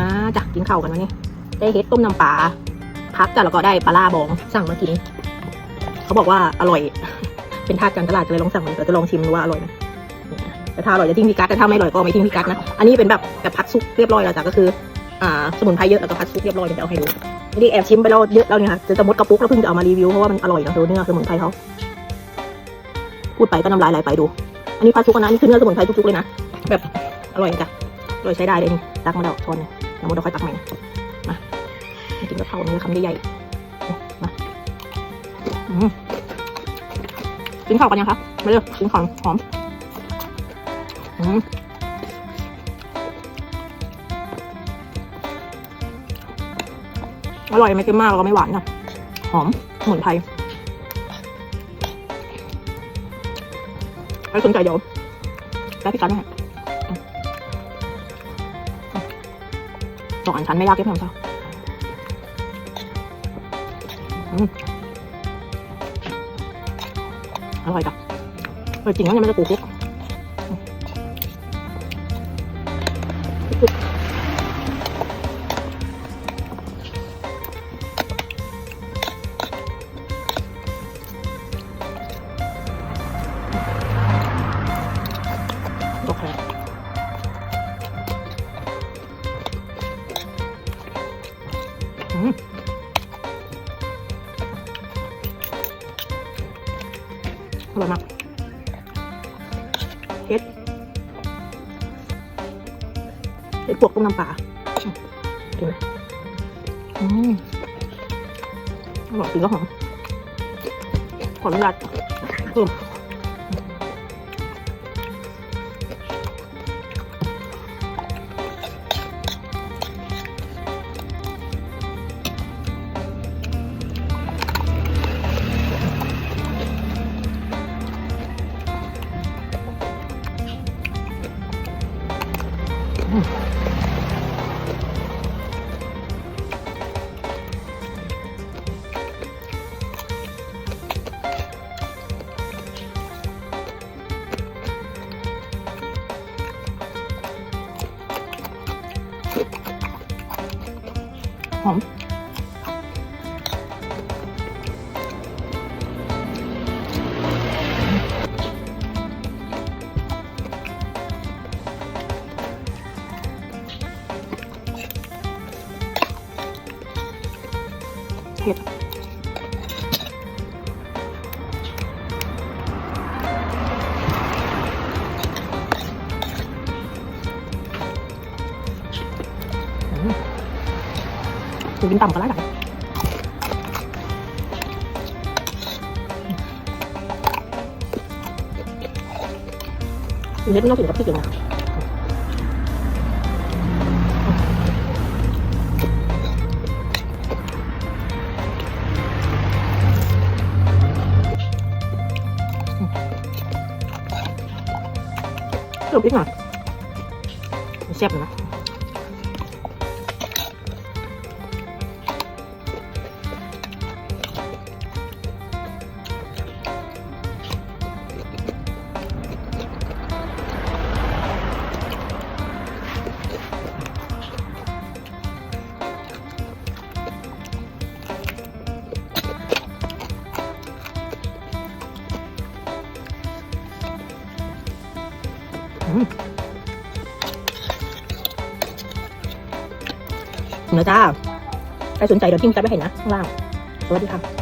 มาจ้ะกินข้าวกันวันนี้ได้เฮ็ดต้มน้ำปลาพักจ้ะแล้วก็ได้ปลาล่าบองสั่งมากิน เขาบอกว่าอร่อย เป็นทาสการตลาดจะเลยลองสั่งมาแต่จะลองชิมดูว่าอร่อยไหมแต่ถ้าอร่อยจะทิ้งพิกัดแต่ถ้าไม่อร่อยก็ไม่ทิ้งพิกัดนะ อันนี้เป็นแบบแบบพัดซุปเรียบร้อยแล้วจ้ะก็คือ อ่า สมุนไพรเยอะแล้วก็พัดซุปเรียบร้อยเดี๋ยวเอาให้ดูนี่แอบชิมไปแล้วเยอะแล้วเนี่ยค่ะจะจะมดกระปุกแล้วเพิ่งจะเอามารีวิวเพราะว่ามันอร่อยนะดูเนื้อสมุนไพรเขาพูดไปก็น้ำลายไหลไปดู อันนี้พัดซุปนะอันนี้คือเนื้อสมุนไพรทุกๆเลยนะแบบอร่อยจ้ะอร่อยใช้ได้เลยนี่ตักมาแล้วช้อนหนึงเดี๋ยวมดเราค่อยตักใหม่นะมากินกะเพราเนื้อคำใหญ่ๆมากินข้าวกันยังคะมาเร็วกินของหอมอืมอร่อยไม่เค็มมากแล้วก็ไม่หวานค่ะหอมสมุนไพรใครสนใจเดี๋ยวได้พี่กันนะฮะ สองอันชั้นไม่ยากเก็บให้ผมเจ้าอร่อยจ้ะอร่อยจริงนะยังไม่ได้กูคุก อร่อยมากเฮ็ดเฮ็ดพวกต้มน้ำปลาอืมกินไหมอืมอร่อยจริงก็หอมขออนุญาตเพิ่ม ห เผ็ดอืมคือกินต่ำกันแล้วกันเล็ดไม่ต้องถึงกับพริกเลยนะ เติมพริกหน่อยแซ่บนะ นะจ้า ใครสนใจเดี๋ยวทิ้งจะไปเห็นนะข้างล่าง สวัสดีค่ะ